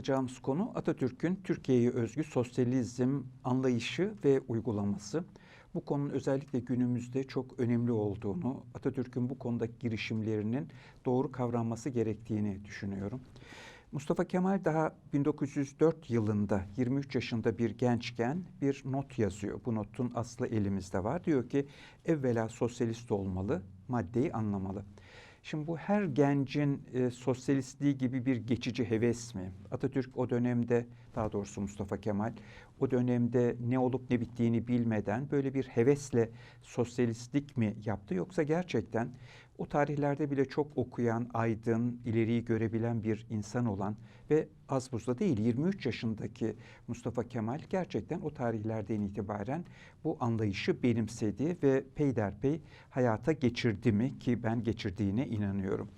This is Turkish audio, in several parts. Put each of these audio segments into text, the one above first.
alacağımız konu Atatürk'ün Türkiye'ye özgü sosyalizm anlayışı ve uygulaması. Bu konunun özellikle günümüzde çok önemli olduğunu, Atatürk'ün bu konudaki girişimlerinin doğru kavranması gerektiğini düşünüyorum. Mustafa Kemal daha 1904 yılında 23 yaşında bir gençken bir not yazıyor. Bu notun aslı elimizde var. Diyor ki evvela sosyalist olmalı, maddeyi anlamalı. Şimdi bu her gencin e, sosyalistliği gibi bir geçici heves mi? Atatürk o dönemde, daha doğrusu Mustafa Kemal, o dönemde ne olup ne bittiğini bilmeden böyle bir hevesle sosyalistlik mi yaptı? Yoksa gerçekten o tarihlerde bile çok okuyan, aydın, ileriyi görebilen bir insan olan ve az buzda değil 23 yaşındaki Mustafa Kemal gerçekten o tarihlerden itibaren bu anlayışı benimsedi ve peyderpey hayata geçirdi mi ki ben geçirdiğine inanıyorum.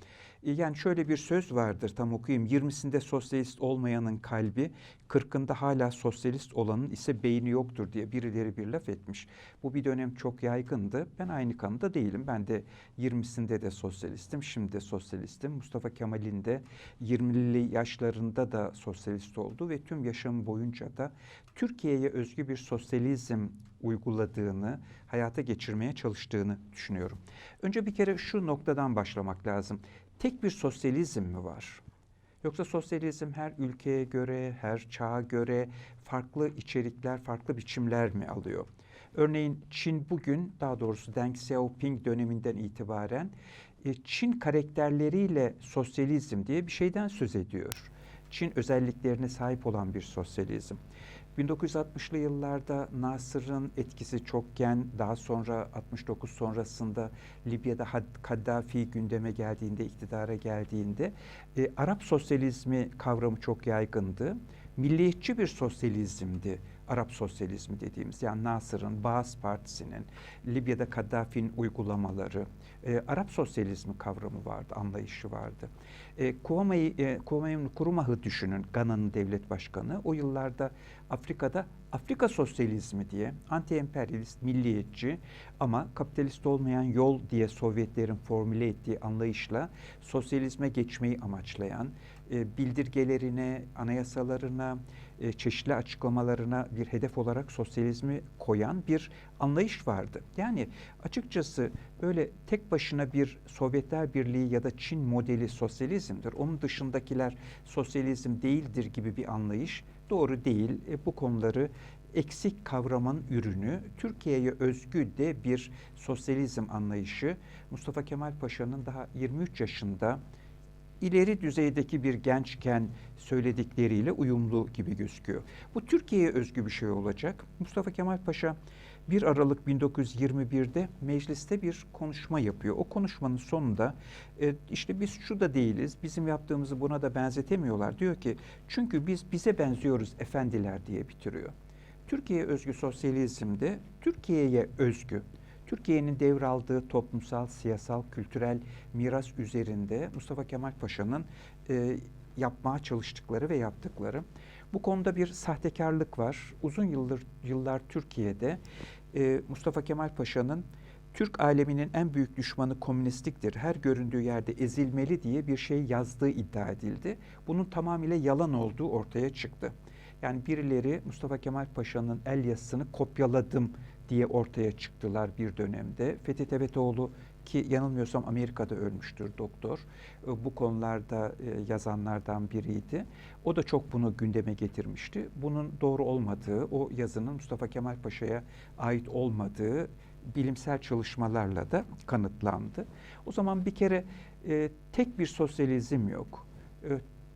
Yani şöyle bir söz vardır tam okuyayım. 20'sinde sosyalist olmayanın kalbi, 40'ında hala sosyalist olanın ise beyni yoktur diye birileri bir laf etmiş. Bu bir dönem çok yaygındı. Ben aynı kanıda değilim. Ben de 20'sinde de sosyalistim, şimdi de sosyalistim. Mustafa Kemal'in de 20'li yaşlarında da sosyalist oldu ve tüm yaşamı boyunca da Türkiye'ye özgü bir sosyalizm uyguladığını, hayata geçirmeye çalıştığını düşünüyorum. Önce bir kere şu noktadan başlamak lazım tek bir sosyalizm mi var? Yoksa sosyalizm her ülkeye göre, her çağa göre farklı içerikler, farklı biçimler mi alıyor? Örneğin Çin bugün, daha doğrusu Deng Xiaoping döneminden itibaren e, Çin karakterleriyle sosyalizm diye bir şeyden söz ediyor. Çin özelliklerine sahip olan bir sosyalizm. 1960'lı yıllarda Nasır'ın etkisi çokken daha sonra 69 sonrasında Libya'da Kaddafi gündeme geldiğinde, iktidara geldiğinde e, Arap sosyalizmi kavramı çok yaygındı. Milliyetçi bir sosyalizmdi Arap sosyalizmi dediğimiz yani Nasır'ın, Baas Partisi'nin, Libya'da Kaddafi'nin uygulamaları, e, Arap sosyalizmi kavramı vardı, anlayışı vardı. E, Kwame, e, Kwame Nkrumah'ı düşünün, Gana'nın devlet başkanı. O yıllarda Afrika'da Afrika sosyalizmi diye anti-emperyalist, milliyetçi ama kapitalist olmayan yol diye Sovyetlerin formüle ettiği anlayışla sosyalizme geçmeyi amaçlayan, e, bildirgelerine, anayasalarına, e, çeşitli açıklamalarına bir hedef olarak sosyalizmi koyan bir anlayış vardı. Yani açıkçası böyle tek başına bir Sovyetler Birliği ya da Çin modeli sosyalizmdir. Onun dışındakiler sosyalizm değildir gibi bir anlayış doğru değil. E, bu konuları eksik kavramın ürünü Türkiye'ye özgü de bir sosyalizm anlayışı Mustafa Kemal Paşa'nın daha 23 yaşında ileri düzeydeki bir gençken söyledikleriyle uyumlu gibi gözüküyor. Bu Türkiye'ye özgü bir şey olacak. Mustafa Kemal Paşa 1 Aralık 1921'de mecliste bir konuşma yapıyor. O konuşmanın sonunda e, işte biz şu da değiliz, bizim yaptığımızı buna da benzetemiyorlar. Diyor ki çünkü biz bize benziyoruz efendiler diye bitiriyor. Türkiye özgü sosyalizmde Türkiye'ye özgü Türkiye'nin devraldığı toplumsal, siyasal, kültürel miras üzerinde Mustafa Kemal Paşa'nın e, yapmaya çalıştıkları ve yaptıkları. Bu konuda bir sahtekarlık var. Uzun yıldır yıllar Türkiye'de e, Mustafa Kemal Paşa'nın Türk aleminin en büyük düşmanı komünistliktir. Her göründüğü yerde ezilmeli diye bir şey yazdığı iddia edildi. Bunun tamamıyla yalan olduğu ortaya çıktı. Yani birileri Mustafa Kemal Paşa'nın el yazısını kopyaladım diye ortaya çıktılar bir dönemde. Fethi Tevetoğlu ki yanılmıyorsam Amerika'da ölmüştür doktor. E, bu konularda e, yazanlardan biriydi. O da çok bunu gündeme getirmişti. Bunun doğru olmadığı, o yazının Mustafa Kemal Paşa'ya ait olmadığı bilimsel çalışmalarla da kanıtlandı. O zaman bir kere e, tek bir sosyalizm yok.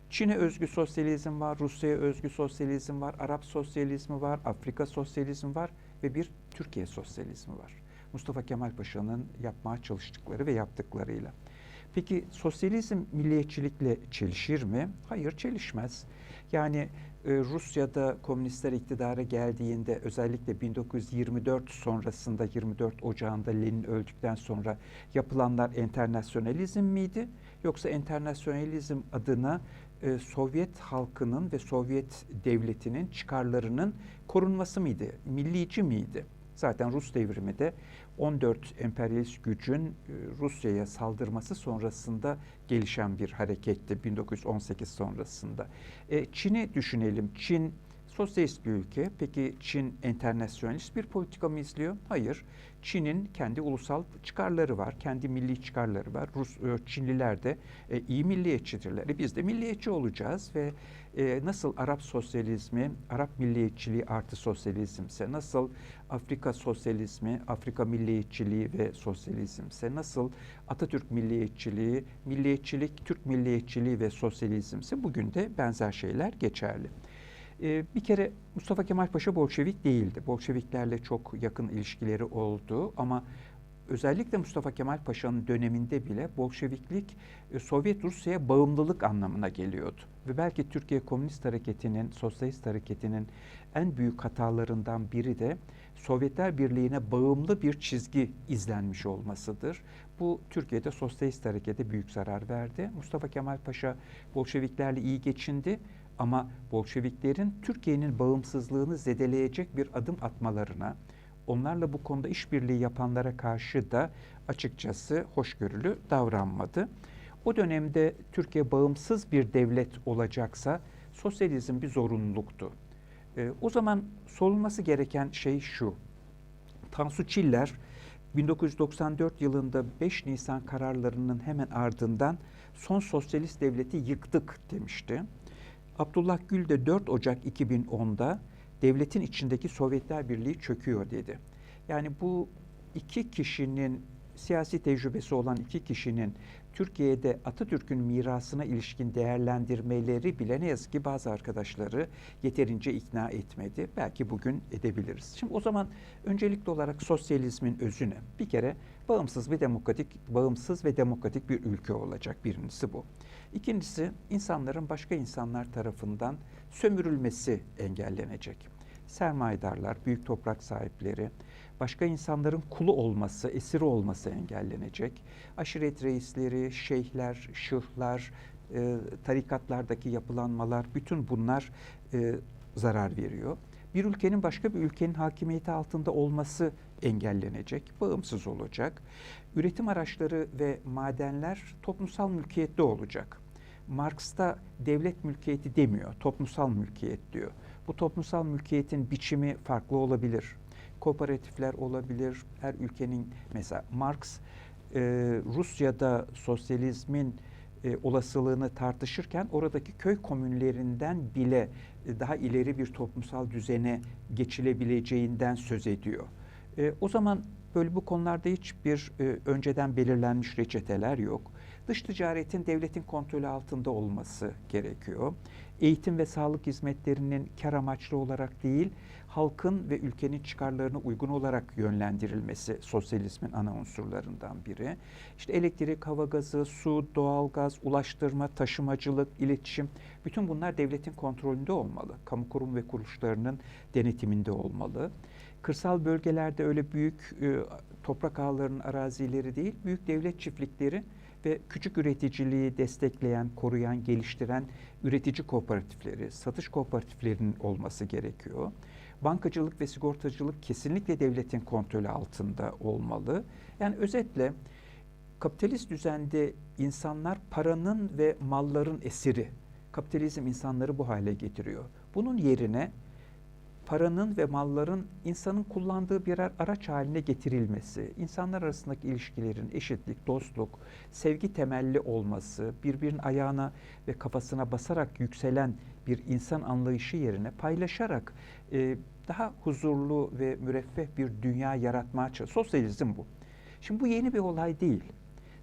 Çin'e özgü sosyalizm var, Rusya'ya özgü sosyalizm var, Arap sosyalizmi var, Afrika sosyalizmi var ve bir Türkiye sosyalizmi var. Mustafa Kemal Paşa'nın yapmaya çalıştıkları ve yaptıklarıyla. Peki sosyalizm milliyetçilikle çelişir mi? Hayır çelişmez. Yani e, Rusya'da komünistler iktidara geldiğinde özellikle 1924 sonrasında 24 Ocağı'nda Lenin öldükten sonra yapılanlar enternasyonalizm miydi? Yoksa enternasyonalizm adına e, Sovyet halkının ve Sovyet devletinin çıkarlarının korunması mıydı? Millici miydi? Zaten Rus devrimi de 14 emperyalist gücün e, Rusya'ya saldırması sonrasında gelişen bir hareketti 1918 sonrasında. E, Çin'i düşünelim. Çin sosyalist bir ülke. Peki Çin enternasyonalist bir politika mı izliyor? Hayır. Çin'in kendi ulusal çıkarları var, kendi milli çıkarları var. Rus e, Çinliler de e, iyi milliyetçidirler. E, biz de milliyetçi olacağız ve e, nasıl Arap sosyalizmi, Arap milliyetçiliği artı sosyalizmse, nasıl Afrika sosyalizmi, Afrika milliyetçiliği ve sosyalizmse, nasıl Atatürk milliyetçiliği, milliyetçilik, Türk milliyetçiliği ve sosyalizmse bugün de benzer şeyler geçerli. Ee, bir kere Mustafa Kemal Paşa Bolşevik değildi. Bolşeviklerle çok yakın ilişkileri oldu ama özellikle Mustafa Kemal Paşa'nın döneminde bile Bolşeviklik e, Sovyet Rusya'ya bağımlılık anlamına geliyordu. Ve belki Türkiye Komünist Hareketi'nin, Sosyalist Hareketi'nin en büyük hatalarından biri de Sovyetler Birliği'ne bağımlı bir çizgi izlenmiş olmasıdır. Bu Türkiye'de Sosyalist Harekete büyük zarar verdi. Mustafa Kemal Paşa Bolşeviklerle iyi geçindi ama Bolşeviklerin Türkiye'nin bağımsızlığını zedeleyecek bir adım atmalarına, onlarla bu konuda işbirliği yapanlara karşı da açıkçası hoşgörülü davranmadı. O dönemde Türkiye bağımsız bir devlet olacaksa sosyalizm bir zorunluluktu. E, o zaman sorulması gereken şey şu. Tansu Çiller 1994 yılında 5 Nisan kararlarının hemen ardından son sosyalist devleti yıktık demişti. Abdullah Gül de 4 Ocak 2010'da devletin içindeki Sovyetler Birliği çöküyor dedi. Yani bu iki kişinin siyasi tecrübesi olan iki kişinin Türkiye'de Atatürk'ün mirasına ilişkin değerlendirmeleri bile ne yazık ki bazı arkadaşları yeterince ikna etmedi. Belki bugün edebiliriz. Şimdi o zaman öncelikli olarak sosyalizmin özüne bir kere bağımsız ve demokratik, bağımsız ve demokratik bir ülke olacak. Birincisi bu. İkincisi insanların başka insanlar tarafından sömürülmesi engellenecek. Sermayedarlar, büyük toprak sahipleri, başka insanların kulu olması, esiri olması engellenecek. Aşiret reisleri, şeyhler, şıhlar, e, tarikatlardaki yapılanmalar, bütün bunlar e, zarar veriyor. Bir ülkenin başka bir ülkenin hakimiyeti altında olması engellenecek, bağımsız olacak. Üretim araçları ve madenler toplumsal mülkiyette olacak. Marx'ta devlet mülkiyeti demiyor, toplumsal mülkiyet diyor. Bu toplumsal mülkiyetin biçimi farklı olabilir. Kooperatifler olabilir. Her ülkenin mesela Marx e, Rusya'da sosyalizmin e, olasılığını tartışırken oradaki köy komünlerinden bile e, daha ileri bir toplumsal düzene geçilebileceğinden söz ediyor. E, o zaman böyle bu konularda hiçbir e, önceden belirlenmiş reçeteler yok. Dış ticaretin devletin kontrolü altında olması gerekiyor. Eğitim ve sağlık hizmetlerinin kar amaçlı olarak değil, halkın ve ülkenin çıkarlarına uygun olarak yönlendirilmesi sosyalizmin ana unsurlarından biri. İşte elektrik, hava gazı, su, doğalgaz, ulaştırma, taşımacılık, iletişim bütün bunlar devletin kontrolünde olmalı. Kamu kurum ve kuruluşlarının denetiminde olmalı. Kırsal bölgelerde öyle büyük e, toprak ağlarının arazileri değil, büyük devlet çiftlikleri ve küçük üreticiliği destekleyen, koruyan, geliştiren üretici kooperatifleri, satış kooperatiflerinin olması gerekiyor. Bankacılık ve sigortacılık kesinlikle devletin kontrolü altında olmalı. Yani özetle kapitalist düzende insanlar paranın ve malların esiri. Kapitalizm insanları bu hale getiriyor. Bunun yerine paranın ve malların insanın kullandığı birer araç haline getirilmesi, insanlar arasındaki ilişkilerin eşitlik, dostluk, sevgi temelli olması, birbirinin ayağına ve kafasına basarak yükselen bir insan anlayışı yerine paylaşarak e, daha huzurlu ve müreffeh bir dünya yaratmaya çalışıyor. Sosyalizm bu. Şimdi bu yeni bir olay değil.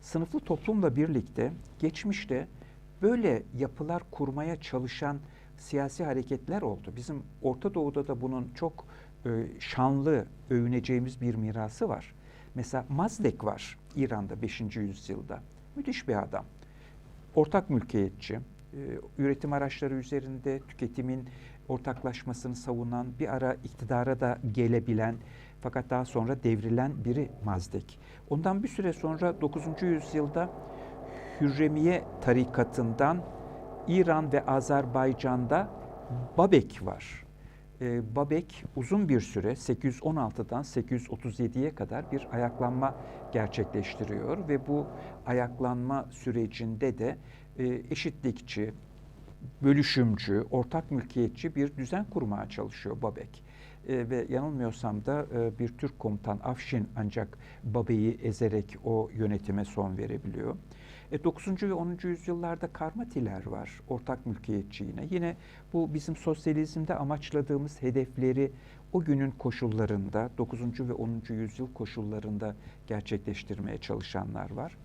Sınıflı toplumla birlikte geçmişte böyle yapılar kurmaya çalışan siyasi hareketler oldu. Bizim Orta Doğu'da da bunun çok e, şanlı övüneceğimiz bir mirası var. Mesela Mazdek var İran'da 5. yüzyılda. Müthiş bir adam. Ortak mülkiyetçi, e, üretim araçları üzerinde tüketimin ortaklaşmasını savunan, bir ara iktidara da gelebilen fakat daha sonra devrilen biri Mazdek. Ondan bir süre sonra 9. yüzyılda Hürremiye tarikatından İran ve Azerbaycan'da Babek var. E, Babek uzun bir süre 816'dan 837'ye kadar bir ayaklanma gerçekleştiriyor ve bu ayaklanma sürecinde de e, eşitlikçi, bölüşümcü, ortak mülkiyetçi bir düzen kurmaya çalışıyor Babek. E, ve yanılmıyorsam da e, bir Türk komutan Afşin ancak Babek'i ezerek o yönetime son verebiliyor. E, 9. ve 10. yüzyıllarda karmatiler var, ortak mülkiyetçi yine. Yine bu bizim sosyalizmde amaçladığımız hedefleri o günün koşullarında, 9. ve 10. yüzyıl koşullarında gerçekleştirmeye çalışanlar var.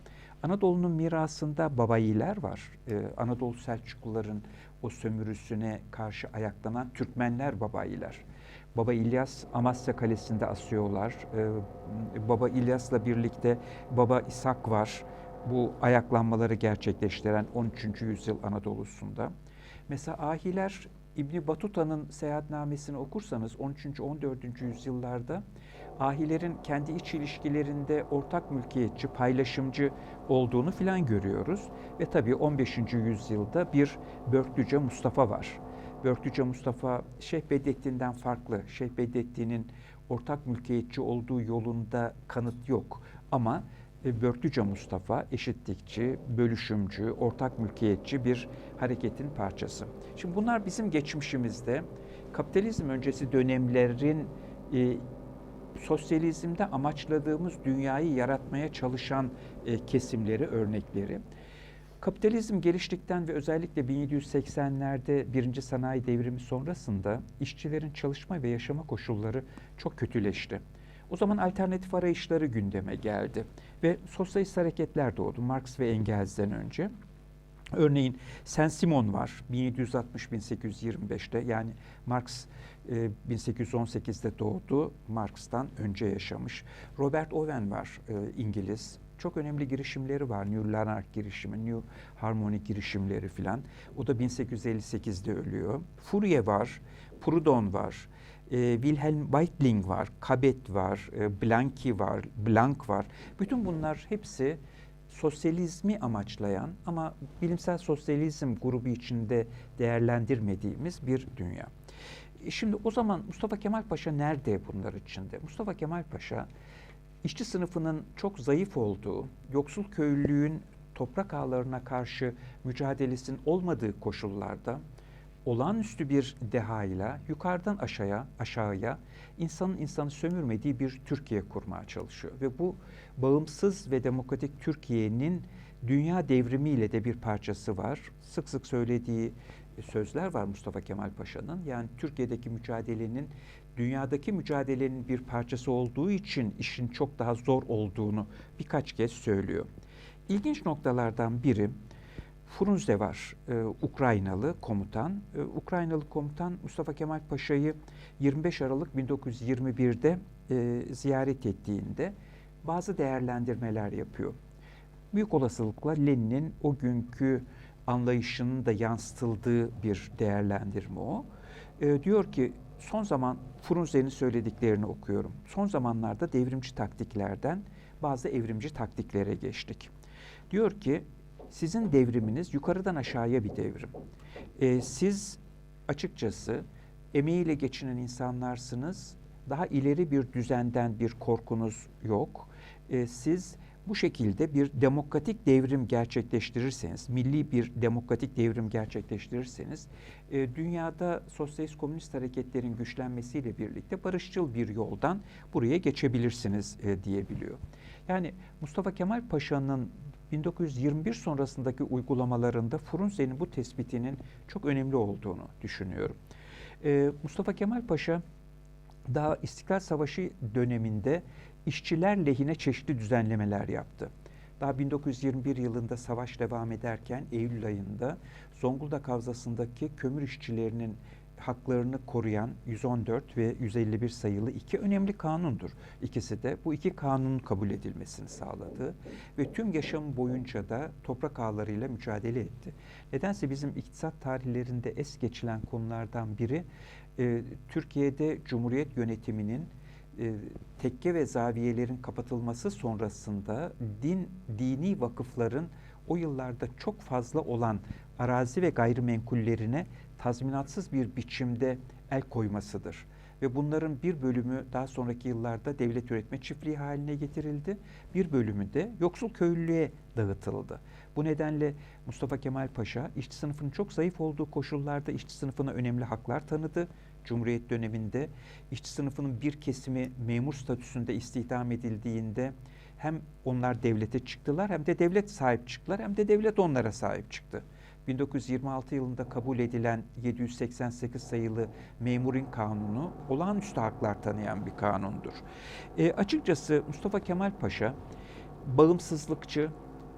Anadolu'nun mirasında babayiler var. Ee, Anadolu Selçukluların o sömürüsüne karşı ayaklanan Türkmenler babayiler. Baba İlyas Amasya Kalesi'nde asıyorlar. Ee, Baba İlyas'la birlikte Baba İshak var. Bu ayaklanmaları gerçekleştiren 13. yüzyıl Anadolu'sunda. Mesela ahiler İbni Batuta'nın seyahatnamesini okursanız 13. 14. yüzyıllarda ahilerin kendi iç ilişkilerinde ortak mülkiyetçi, paylaşımcı olduğunu filan görüyoruz. Ve tabii 15. yüzyılda bir Börklüce Mustafa var. Börklüce Mustafa Şeyh Bedrettin'den farklı. Şeyh Bedrettin'in ortak mülkiyetçi olduğu yolunda kanıt yok. Ama Börklüce Mustafa eşitlikçi, bölüşümcü, ortak mülkiyetçi bir hareketin parçası. Şimdi bunlar bizim geçmişimizde kapitalizm öncesi dönemlerin e, sosyalizmde amaçladığımız dünyayı yaratmaya çalışan e, kesimleri, örnekleri. Kapitalizm geliştikten ve özellikle 1780'lerde birinci sanayi devrimi sonrasında işçilerin çalışma ve yaşama koşulları çok kötüleşti. O zaman alternatif arayışları gündeme geldi ve sosyalist hareketler doğdu Marx ve Engels'den önce. Örneğin Saint-Simon var 1760-1825'te yani Marx 1818'de e, doğdu, Marx'tan önce yaşamış. Robert Owen var e, İngiliz. Çok önemli girişimleri var. New Lanark girişimi, New Harmony girişimleri filan. O da 1858'de ölüyor. Fourier var, Proudhon var. E, Wilhelm Weitling var, Cabet var, e, Blanqui var, Blanc var. Bütün bunlar hepsi sosyalizmi amaçlayan ama bilimsel sosyalizm grubu içinde değerlendirmediğimiz bir dünya. E şimdi o zaman Mustafa Kemal Paşa nerede bunlar içinde? Mustafa Kemal Paşa işçi sınıfının çok zayıf olduğu, yoksul köylülüğün toprak ağlarına karşı mücadelesinin olmadığı koşullarda olağanüstü bir dehayla yukarıdan aşağıya, aşağıya insanın insanı sömürmediği bir Türkiye kurmaya çalışıyor. Ve bu bağımsız ve demokratik Türkiye'nin dünya devrimiyle de bir parçası var. Sık sık söylediği sözler var Mustafa Kemal Paşa'nın. Yani Türkiye'deki mücadelenin dünyadaki mücadelenin bir parçası olduğu için işin çok daha zor olduğunu birkaç kez söylüyor. İlginç noktalardan biri Frunze var, e, Ukraynalı komutan. E, Ukraynalı komutan Mustafa Kemal Paşa'yı 25 Aralık 1921'de e, ziyaret ettiğinde bazı değerlendirmeler yapıyor. Büyük olasılıkla Lenin'in o günkü anlayışının da yansıtıldığı bir değerlendirme o. E, diyor ki son zaman Frunze'nin söylediklerini okuyorum. Son zamanlarda devrimci taktiklerden bazı evrimci taktiklere geçtik. Diyor ki sizin devriminiz yukarıdan aşağıya bir devrim. E, siz açıkçası emeğiyle geçinen insanlarsınız. Daha ileri bir düzenden bir korkunuz yok. E, siz bu şekilde bir demokratik devrim gerçekleştirirseniz, milli bir demokratik devrim gerçekleştirirseniz, e, dünyada sosyalist komünist hareketlerin güçlenmesiyle birlikte barışçıl bir yoldan buraya geçebilirsiniz e, diyebiliyor. Yani Mustafa Kemal Paşa'nın 1921 sonrasındaki uygulamalarında Frunze'nin bu tespitinin çok önemli olduğunu düşünüyorum. Ee, Mustafa Kemal Paşa daha İstiklal Savaşı döneminde işçiler lehine çeşitli düzenlemeler yaptı. Daha 1921 yılında savaş devam ederken Eylül ayında Zonguldak Havzası'ndaki kömür işçilerinin haklarını koruyan 114 ve 151 sayılı iki önemli kanundur. İkisi de bu iki kanunun kabul edilmesini sağladı ve tüm yaşam boyunca da toprak ağlarıyla mücadele etti. Nedense bizim iktisat tarihlerinde es geçilen konulardan biri e, Türkiye'de Cumhuriyet yönetiminin e, tekke ve zaviyelerin kapatılması sonrasında din dini vakıfların o yıllarda çok fazla olan arazi ve gayrimenkullerine tazminatsız bir biçimde el koymasıdır. Ve bunların bir bölümü daha sonraki yıllarda devlet üretme çiftliği haline getirildi. Bir bölümü de yoksul köylülüğe dağıtıldı. Bu nedenle Mustafa Kemal Paşa işçi sınıfının çok zayıf olduğu koşullarda işçi sınıfına önemli haklar tanıdı. Cumhuriyet döneminde işçi sınıfının bir kesimi memur statüsünde istihdam edildiğinde hem onlar devlete çıktılar hem de devlet sahip çıktılar hem de devlet onlara sahip çıktı. 1926 yılında kabul edilen 788 sayılı Memurin Kanunu olağanüstü haklar tanıyan bir kanundur. E, açıkçası Mustafa Kemal Paşa bağımsızlıkçı,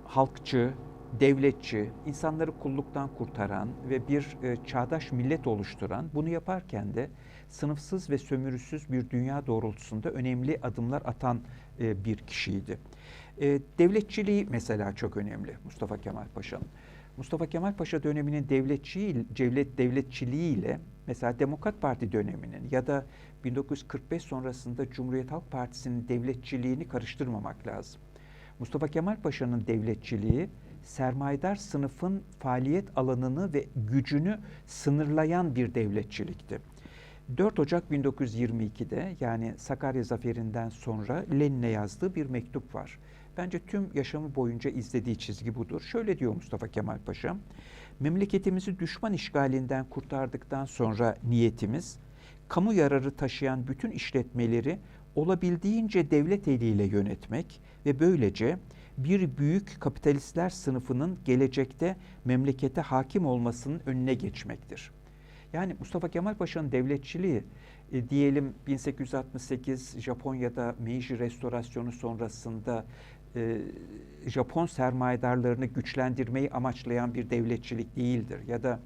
halkçı, devletçi, insanları kulluktan kurtaran ve bir e, çağdaş millet oluşturan, bunu yaparken de sınıfsız ve sömürüsüz bir dünya doğrultusunda önemli adımlar atan e, bir kişiydi. E, devletçiliği mesela çok önemli Mustafa Kemal Paşa'nın. Mustafa Kemal Paşa döneminin devletçiliği, devlet devletçiliğiyle mesela Demokrat Parti döneminin ya da 1945 sonrasında Cumhuriyet Halk Partisi'nin devletçiliğini karıştırmamak lazım. Mustafa Kemal Paşa'nın devletçiliği sermayedar sınıfın faaliyet alanını ve gücünü sınırlayan bir devletçilikti. 4 Ocak 1922'de yani Sakarya Zaferi'nden sonra Lenin'e yazdığı bir mektup var. Bence tüm yaşamı boyunca izlediği çizgi budur. Şöyle diyor Mustafa Kemal Paşa, memleketimizi düşman işgalinden kurtardıktan sonra niyetimiz, kamu yararı taşıyan bütün işletmeleri olabildiğince devlet eliyle yönetmek ve böylece bir büyük kapitalistler sınıfının gelecekte memlekete hakim olmasının önüne geçmektir. Yani Mustafa Kemal Paşa'nın devletçiliği e, diyelim 1868 Japonya'da Meiji restorasyonu sonrasında e, Japon sermayedarlarını güçlendirmeyi amaçlayan bir devletçilik değildir. Ya da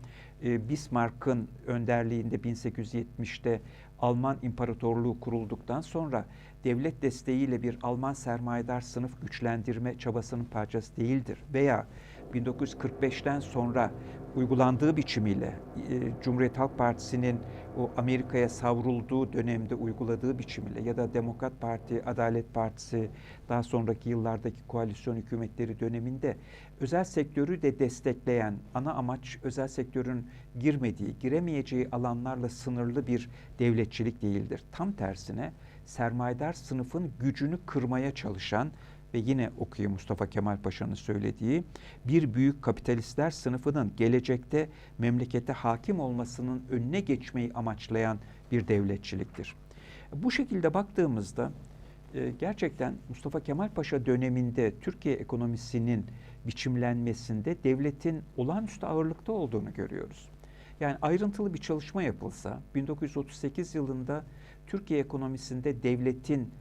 e, Bismarck'ın önderliğinde 1870'te Alman İmparatorluğu kurulduktan sonra devlet desteğiyle bir Alman sermayedar sınıf güçlendirme çabasının parçası değildir. Veya 1945'ten sonra uygulandığı biçimiyle e, Cumhuriyet Halk Partisi'nin o Amerika'ya savrulduğu dönemde uyguladığı biçimiyle ya da Demokrat Parti, Adalet Partisi daha sonraki yıllardaki koalisyon hükümetleri döneminde özel sektörü de destekleyen ana amaç özel sektörün girmediği, giremeyeceği alanlarla sınırlı bir devletçilik değildir. Tam tersine sermayedar sınıfın gücünü kırmaya çalışan ve yine okuyayım Mustafa Kemal Paşa'nın söylediği bir büyük kapitalistler sınıfının gelecekte memlekete hakim olmasının önüne geçmeyi amaçlayan bir devletçiliktir. Bu şekilde baktığımızda e, gerçekten Mustafa Kemal Paşa döneminde Türkiye ekonomisinin biçimlenmesinde devletin olağanüstü ağırlıkta olduğunu görüyoruz. Yani ayrıntılı bir çalışma yapılsa 1938 yılında Türkiye ekonomisinde devletin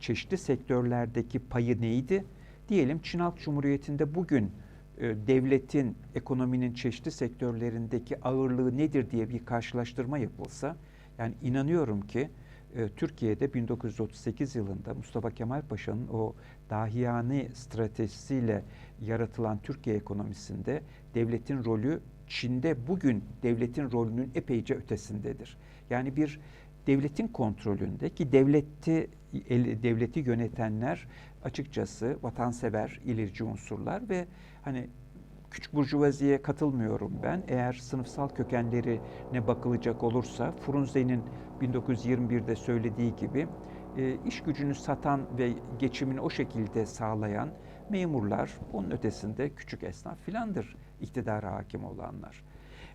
çeşitli sektörlerdeki payı neydi? Diyelim Çin Halk Cumhuriyeti'nde bugün e, devletin ekonominin çeşitli sektörlerindeki ağırlığı nedir diye bir karşılaştırma yapılsa yani inanıyorum ki e, Türkiye'de 1938 yılında Mustafa Kemal Paşa'nın o dahiyane stratejisiyle yaratılan Türkiye ekonomisinde devletin rolü Çin'de bugün devletin rolünün epeyce ötesindedir. Yani bir devletin kontrolünde ki devleti devleti yönetenler açıkçası vatansever, ilerici unsurlar ve hani küçük burjuvaziye katılmıyorum ben. Eğer sınıfsal kökenlerine bakılacak olursa Frunze'nin 1921'de söylediği gibi e, iş gücünü satan ve geçimini o şekilde sağlayan memurlar, onun ötesinde küçük esnaf filandır iktidara hakim olanlar.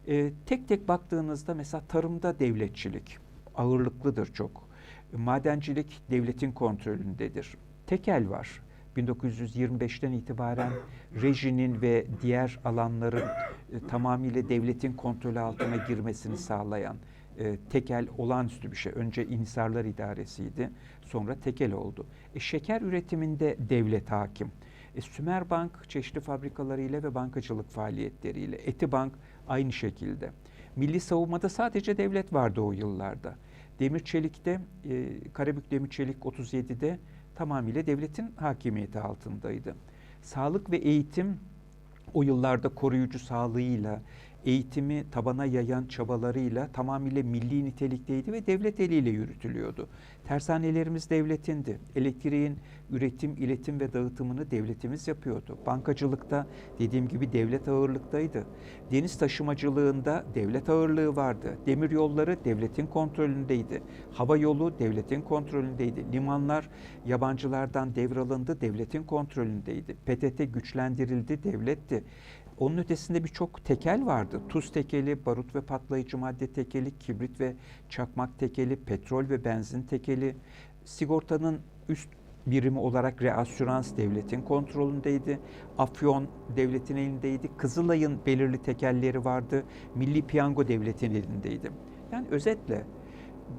E, tek tek baktığınızda mesela tarımda devletçilik ağırlıklıdır çok. Madencilik devletin kontrolündedir. Tekel var. 1925'ten itibaren rejinin ve diğer alanların e, tamamıyla devletin kontrolü altına girmesini sağlayan e, tekel olağanüstü bir şey. Önce İnsarlar İdaresi'ydi, sonra tekel oldu. E, şeker üretiminde devlet hakim. E, Sümer Bank çeşitli fabrikalarıyla ve bankacılık faaliyetleriyle, Etibank aynı şekilde. Milli savunmada sadece devlet vardı o yıllarda. Demir Çelik'te, e, Karabük Demir Çelik 37'de tamamıyla devletin hakimiyeti altındaydı. Sağlık ve eğitim o yıllarda koruyucu sağlığıyla, eğitimi tabana yayan çabalarıyla tamamıyla milli nitelikteydi ve devlet eliyle yürütülüyordu. Tersanelerimiz devletindi. Elektriğin üretim, iletim ve dağıtımını devletimiz yapıyordu. Bankacılıkta dediğim gibi devlet ağırlıktaydı. Deniz taşımacılığında devlet ağırlığı vardı. Demir yolları devletin kontrolündeydi. Hava yolu devletin kontrolündeydi. Limanlar yabancılardan devralındı, devletin kontrolündeydi. PTT güçlendirildi, devletti. Onun ötesinde birçok tekel vardı. Tuz tekeli, barut ve patlayıcı madde tekeli, kibrit ve çakmak tekeli, petrol ve benzin tekeli. Sigortanın üst birimi olarak reasürans devletin kontrolündeydi. Afyon devletin elindeydi. Kızılay'ın belirli tekelleri vardı. Milli Piyango devletin elindeydi. Yani özetle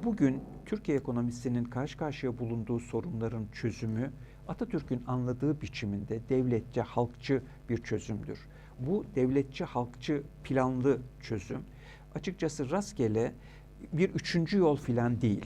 bugün Türkiye ekonomisinin karşı karşıya bulunduğu sorunların çözümü Atatürk'ün anladığı biçiminde devletçe, halkçı bir çözümdür. Bu devletçi, halkçı, planlı çözüm açıkçası rastgele bir üçüncü yol filan değil.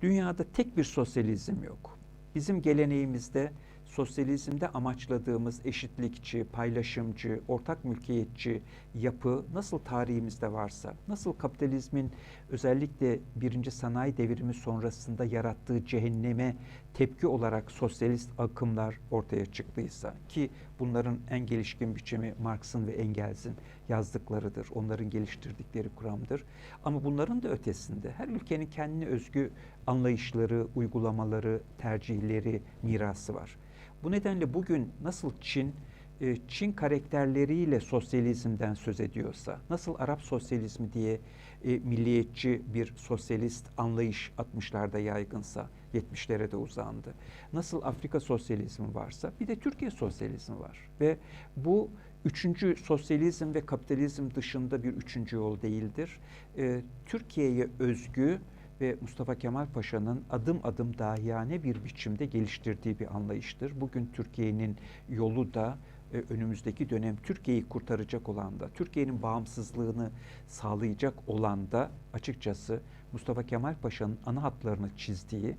Dünyada tek bir sosyalizm yok. Bizim geleneğimizde sosyalizmde amaçladığımız eşitlikçi, paylaşımcı, ortak mülkiyetçi yapı nasıl tarihimizde varsa, nasıl kapitalizmin özellikle birinci sanayi devrimi sonrasında yarattığı cehenneme tepki olarak sosyalist akımlar ortaya çıktıysa ki bunların en gelişkin biçimi Marx'ın ve Engels'in yazdıklarıdır. Onların geliştirdikleri kuramdır. Ama bunların da ötesinde her ülkenin kendine özgü anlayışları, uygulamaları, tercihleri, mirası var. Bu nedenle bugün nasıl Çin e, Çin karakterleriyle sosyalizmden söz ediyorsa, nasıl Arap sosyalizmi diye e, milliyetçi bir sosyalist anlayış 60'larda yaygınsa, 70'lere de uzandı. Nasıl Afrika sosyalizmi varsa bir de Türkiye sosyalizmi var. Ve bu üçüncü sosyalizm ve kapitalizm dışında bir üçüncü yol değildir. E, Türkiye'ye özgü ve Mustafa Kemal Paşa'nın adım adım dahiyane bir biçimde geliştirdiği bir anlayıştır. Bugün Türkiye'nin yolu da e, önümüzdeki dönem Türkiye'yi kurtaracak olan da, Türkiye'nin bağımsızlığını sağlayacak olan da açıkçası Mustafa Kemal Paşa'nın ana hatlarını çizdiği,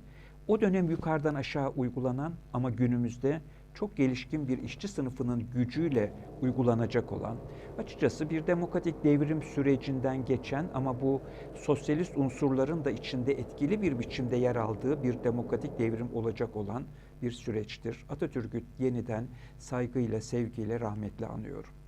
o dönem yukarıdan aşağı uygulanan ama günümüzde çok gelişkin bir işçi sınıfının gücüyle uygulanacak olan, açıkçası bir demokratik devrim sürecinden geçen ama bu sosyalist unsurların da içinde etkili bir biçimde yer aldığı bir demokratik devrim olacak olan bir süreçtir. Atatürk'ü yeniden saygıyla, sevgiyle, rahmetle anıyorum.